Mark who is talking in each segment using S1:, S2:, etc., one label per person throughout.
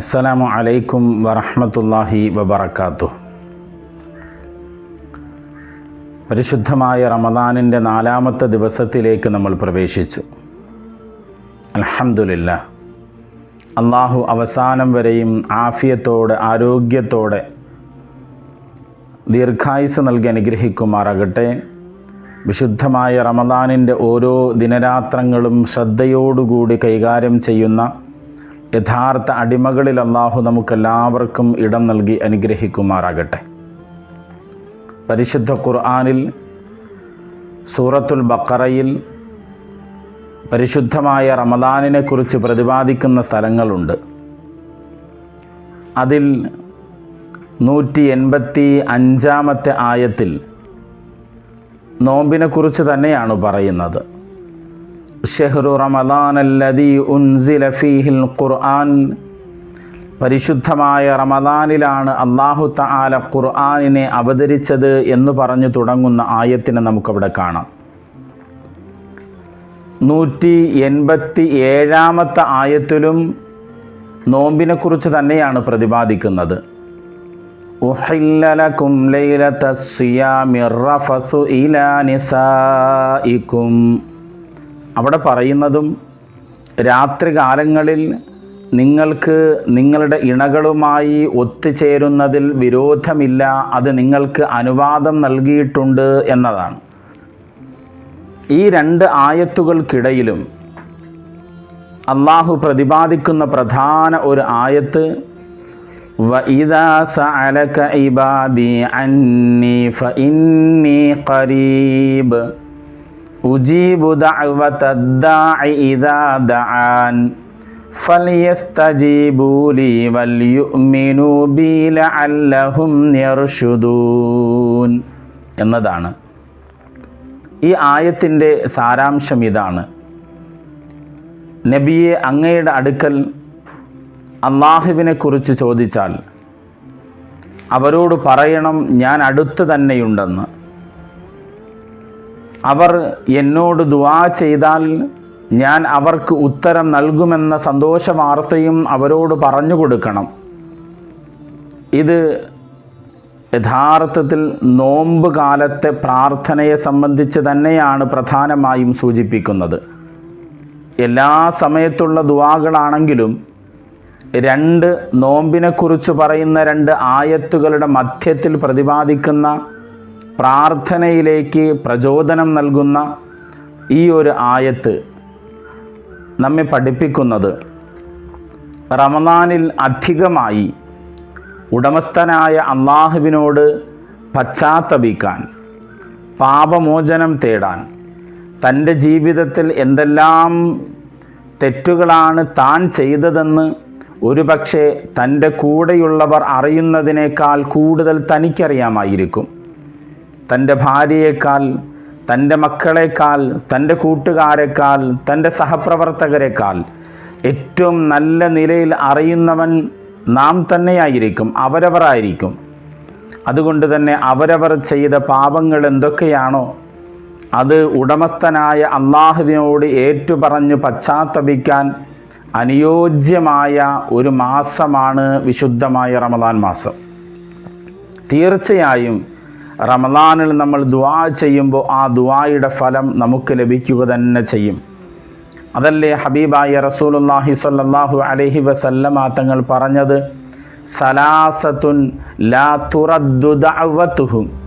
S1: അസ്സലാമു അലൈക്കും വറഹമത്തല്ലാഹി വബർക്കാത്തു പരിശുദ്ധമായ റമദാനിന്റെ നാലാമത്തെ ദിവസത്തിലേക്ക് നമ്മൾ പ്രവേശിച്ചു. അലഹമില്ല അള്ളാഹു അവസാനം വരെയും ആഫിയത്തോടെ ആരോഗ്യത്തോടെ ദീർഘായുസ് നൽകി അനുഗ്രഹിക്കുമാറാകട്ടെ. വിശുദ്ധമായ റമദാനിന്റെ ഓരോ ദിനരാത്രങ്ങളും ശ്രദ്ധയോടുകൂടി കൈകാര്യം ചെയ്യുന്ന യഥാർത്ഥ അടിമകളിൽ അള്ളാഹു നമുക്കെല്ലാവർക്കും ഇടം നൽകി അനുഗ്രഹിക്കുമാറാകട്ടെ. പരിശുദ്ധ ഖുർആാനിൽ സൂറത്തുൽ ബക്കറയിൽ പരിശുദ്ധമായ റമദാനിനെക്കുറിച്ച് പ്രതിപാദിക്കുന്ന സ്ഥലങ്ങളുണ്ട്. അതിൽ നൂറ്റി എൺപത്തി അഞ്ചാമത്തെ ആയത്തിൽ നോമ്പിനെക്കുറിച്ച് തന്നെയാണ് പറയുന്നത്. ഷെഹ്റു റമദാൻ അല്ലദി ഉൻസില ഫീഹിൽ ഖുർആൻ. പരിശുദ്ധമായ റമദാനിലാണ് അള്ളാഹു തആല ഖുർആാനിനെ അവതരിച്ചത് എന്ന് പറഞ്ഞു തുടങ്ങുന്ന ആയത്തിനെ നമുക്കവിടെ കാണാം. നൂറ്റി എൺപത്തി ഏഴാമത്തെ ആയത്തിലും നോമ്പിനെക്കുറിച്ച് തന്നെയാണ് പ്രതിപാദിക്കുന്നത്. ഉഹില്ലലക്കും ഇലാ അവിടെ പറയുന്നതും രാത്രികാലങ്ങളിൽ നിങ്ങൾക്ക് നിങ്ങളുടെ ഇണകളുമായി ഒത്തുചേരുന്നതിൽ വിരോധമില്ല അത് നിങ്ങൾക്ക് അനുവാദം നൽകിയിട്ടുണ്ട് എന്നതാണ് ഈ രണ്ട് ആയത്തുകൾക്കിടയിലും അള്ളാഹു പ്രതിപാദിക്കുന്ന പ്രധാന ഒരു ആയത്ത് وإذا سألك عبادي عني فإني قريب أجيب دعوة الداع إذا دعان فليستجيبوا لي وليؤمنوا بي لعلهم يرشدون എന്നതാണ് ഈ ആയത്തിൻ്റെ സാരാംശം ഇതാണ് നബിയെ അങ്ങയുടെ അടുക്കൽ അള്ളാഹുവിനെ കുറിച്ച് ചോദിച്ചാൽ അവരോട് പറയണം ഞാൻ അടുത്ത് തന്നെയുണ്ടെന്ന് അവർ എന്നോട് ദുവാ ചെയ്താൽ ഞാൻ അവർക്ക് ഉത്തരം നൽകുമെന്ന സന്തോഷ വാർത്തയും അവരോട് പറഞ്ഞു കൊടുക്കണം. ഇത് യഥാർത്ഥത്തിൽ നോമ്പ് കാലത്തെ പ്രാർത്ഥനയെ സംബന്ധിച്ച് തന്നെയാണ് പ്രധാനമായും സൂചിപ്പിക്കുന്നത്. എല്ലാ സമയത്തുള്ള ദുവാകളാണെങ്കിലും രണ്ട് നോമ്പിനെക്കുറിച്ച് പറയുന്ന രണ്ട് ആയത്തുകളുടെ മധ്യത്തിൽ പ്രതിപാദിക്കുന്ന പ്രാർത്ഥനയിലേക്ക് പ്രചോദനം നൽകുന്ന ഈ ഒരു ആയത്ത് നമ്മെ പഠിപ്പിക്കുന്നത് റമദാനിൽ അധികമായി ഉടമസ്ഥനായ അള്ളാഹുവിനോട് പശ്ചാത്തപിക്കാൻ പാപമോചനം തേടാൻ തന്റെ ജീവിതത്തിൽ എന്തെല്ലാം തെറ്റുകളാണ് താൻ ചെയ്തതെന്ന് ഒരുപക്ഷെ തന്റെ കൂടെയുള്ളവർ അറിയുന്നതിനേക്കാൾ കൂടുതൽ തനിക്കറിയാമായിരിക്കും. തന്റെ ഭാര്യയേക്കാൾ തന്റെ മക്കളെക്കാൾ തന്റെ കൂട്ടുകാരെക്കാൾ തന്റെ സഹപ്രവർത്തകരെക്കാൾ ഏറ്റവും നല്ല നിലയിൽ അറിയുന്നവൻ നാം തന്നെയായിരിക്കും അവരവരായിരിക്കും. അതുകൊണ്ട് തന്നെ അവരവർ ചെയ്ത പാപങ്ങൾ എന്തൊക്കെയാണോ അത് ഉടമസ്ഥനായ അള്ളാഹുവിനോട് ഏറ്റുപറഞ്ഞ് പശ്ചാത്തപിക്കാൻ അനുയോജ്യമായ ഒരു മാസമാണ് വിശുദ്ധമായ റമദാൻ മാസം. തീർച്ചയായും റമദാനിൽ നമ്മൾ ദുവാ ചെയ്യുമ്പോൾ ആ ദുവായുടെ ഫലം നമുക്ക് ലഭിക്കുക തന്നെ ചെയ്യും. അതല്ലേ ഹബീബായ റസൂലുല്ലാഹി സ്വല്ലല്ലാഹു അലഹി വസല്ലമ തങ്ങൾ പറഞ്ഞത്? സലാസത്തുൻ ലാ തുറദ്ദു ദഅവത്തുഹും.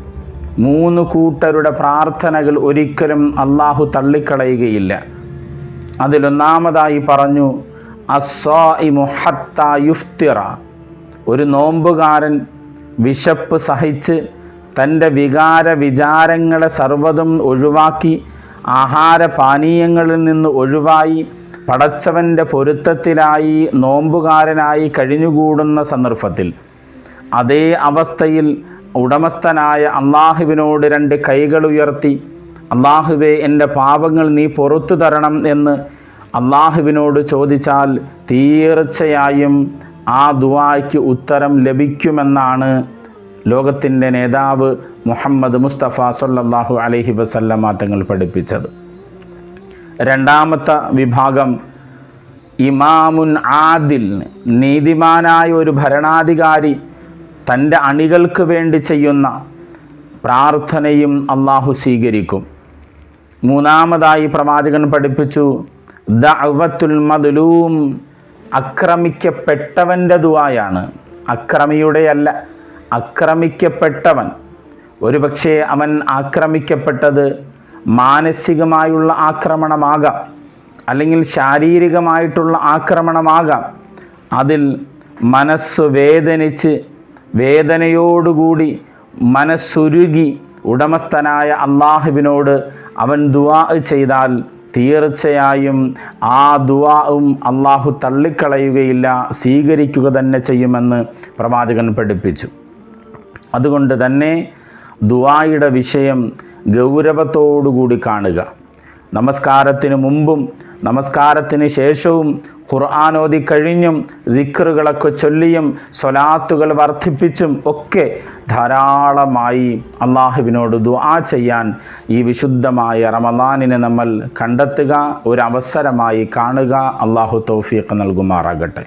S1: മൂന്ന് കൂട്ടരുടെ പ്രാർത്ഥനകൾ ഒരിക്കലും അള്ളാഹു തള്ളിക്കളയുകയില്ല. അതിലൊന്നാമതായി പറഞ്ഞു അസ്വാ യുഫ്തിറ. ഒരു നോമ്പുകാരൻ വിശപ്പ് സഹിച്ച് തന്റെ വികാര വിചാരങ്ങളെ സർവതും ഒഴിവാക്കി ആഹാരപാനീയങ്ങളിൽ നിന്ന് ഒഴിവായി പടച്ചവന്റെ പൊരുത്തത്തിലായി നോമ്പുകാരനായി കഴിഞ്ഞുകൂടുന്ന സന്ദർഭത്തിൽ. അതേ അവസ്ഥയിൽ ഉടമസ്ഥനായ അള്ളാഹുവിനോട് രണ്ട് കൈകൾ ഉയർത്തി അള്ളാഹുവെ എന്റെ പാപങ്ങൾ നീ പുറത്തു തരണം എന്ന് അള്ളാഹുവിനോട് ചോദിച്ചാൽ തീർച്ചയായും ആ ദുവായ്ക്ക് ഉത്തരം ലഭിക്കുമെന്നാണ് ലോകത്തിന്റെ നേതാവ് മുഹമ്മദ് മുസ്തഫ സല്ലല്ലാഹു അലഹി വസല്ലമ തങ്ങൾ പഠിപ്പിച്ചത്. രണ്ടാമത്തെ വിഭാഗം ഇമാമുൻ ആദിൽ നീതിമാനായ ഒരു ഭരണാധികാരി തന്റെ അണികൾക്ക് വേണ്ടി ചെയ്യുന്ന പ്രാർത്ഥനയും അള്ളാഹു സ്വീകരിക്കും. മൂന്നാമതായി പ്രവാചകൻ പഠിപ്പിച്ചു ദഅവത്തുൽ മദ്ലൂം അക്രമിക്കപ്പെട്ടവന്റെ ദുവായാണ് അക്രമിയുടെയല്ല ആക്രമിക്കപ്പെട്ടവൻ. ഒരുപക്ഷെ അവൻ ആക്രമിക്കപ്പെട്ടത് മാനസികമായുള്ള ആക്രമണമാകാം അല്ലെങ്കിൽ ശാരീരികമായിട്ടുള്ള ആക്രമണമാകാം. അതിൽ മനസ്സ് വേദനിച്ച് വേദനയോടുകൂടി മനസ്സുരുകി ഉടമസ്ഥനായ അള്ളാഹുവിനോട് അവൻ ദുവാ ചെയ്താൽ തീർച്ചയായും ആ ദുവാവും അള്ളാഹു തള്ളിക്കളയുകയില്ല സ്വീകരിക്കുക തന്നെ ചെയ്യുമെന്ന് പ്രവാചകൻ പഠിപ്പിച്ചു. അതുകൊണ്ട് തന്നെ ദുവായുടെ വിഷയം ഗൗരവത്തോടുകൂടി കാണുക. നമസ്കാരത്തിന് മുമ്പും നമസ്കാരത്തിന് ശേഷവും ഖുർആാനോദി കഴിഞ്ഞും ദിക്കറുകളൊക്കെ ചൊല്ലിയും സ്വലാത്തുകൾ വർദ്ധിപ്പിച്ചും ഒക്കെ ധാരാളമായി അള്ളാഹുവിനോട് ദുആ ചെയ്യാൻ ഈ വിശുദ്ധമായ റമദാനിനെ നമ്മൾ കണ്ടെത്തുക ഒരവസരമായി കാണുക. അള്ളാഹു തൗഫീഖ് നൽകുമാറാകട്ടെ.